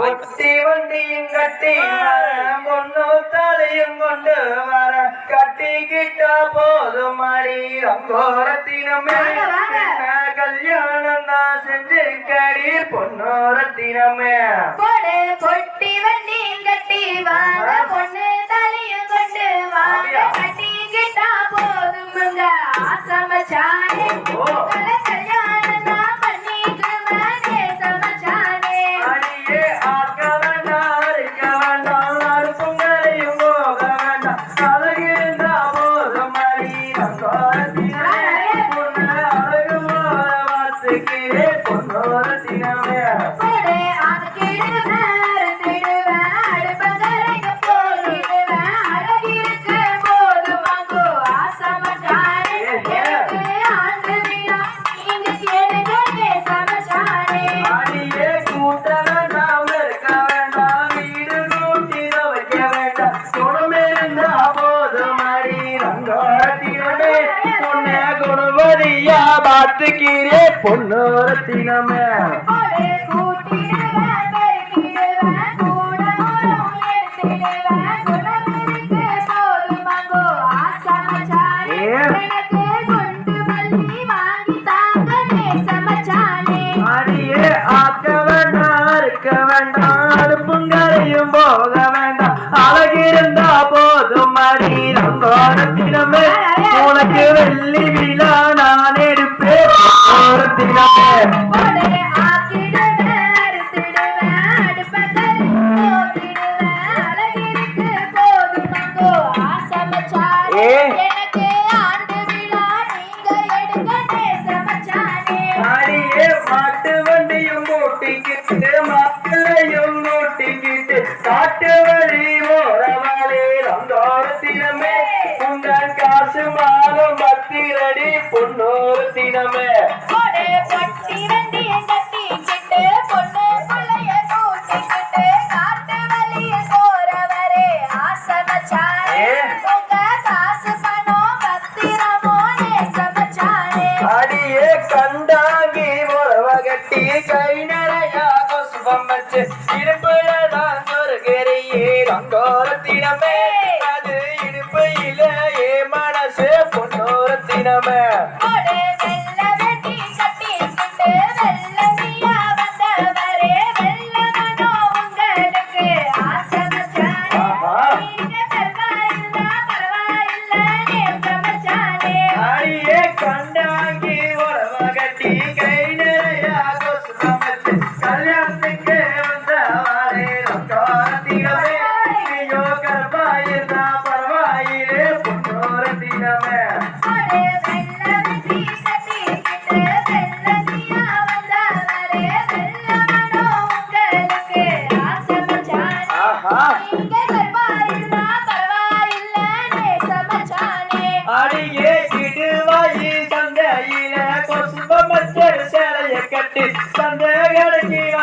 ஒட்டி வண்டியும் கட்டி பொண்ணு தலையும் கொண்டு வர கட்டிக்கிட்டா போதும் அடி அங்கோரத்தினமே கல்யாணம் தான் செஞ்சு கடி பொன்னோரத்தினமே பொடு பொட்டி வண்டியும் கட்டி வர பொண்ணு தலையும் கொண்டு வர கட்டிக்கிட்டா போதும் ஆசமச்சாரி te quiere por பார்த்துக்கிறே பொன்னோரத்தினமே காட்டு வழி ஓரவழி நந்தோரத்தினமே. உங்கள் காசு மாதம் பத்திரடி பொன்னோரு தினமே அடியே கண்டாங்கி உறவகட்டி கை நிறையாக சுபம் வச்சு இருப்பு பொன்னோரத்தினமே. அது இடுப்பையில ஏ மனசு பொன்னோரத்தினமே. கண்டா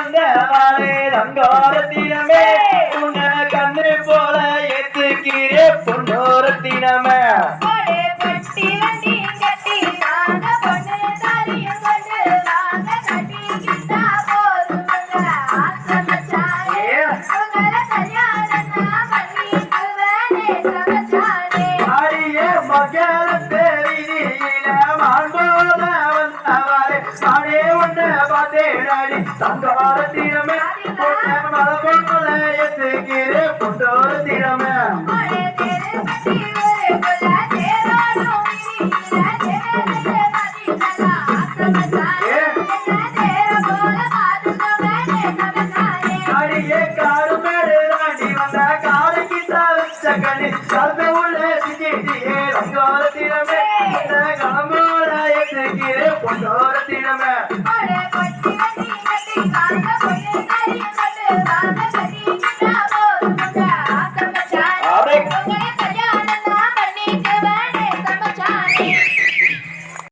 அந்த மாலை தங்கோரத்தினமே உன்னை கண்ணு போல ஏத்துக்கிறே பொன்னோரத்தினமே. Yeah. பாத்தேடாடி தங்கவார தீரமே போட்ட மல பொண்ணலைய தேக்கிறே புட்டோர தீரமே சர்வ உள்ள சிஜிட்டியே ரங்கோர தினமே கலம்போராய தேக்கிறே பொன்னோர தினமே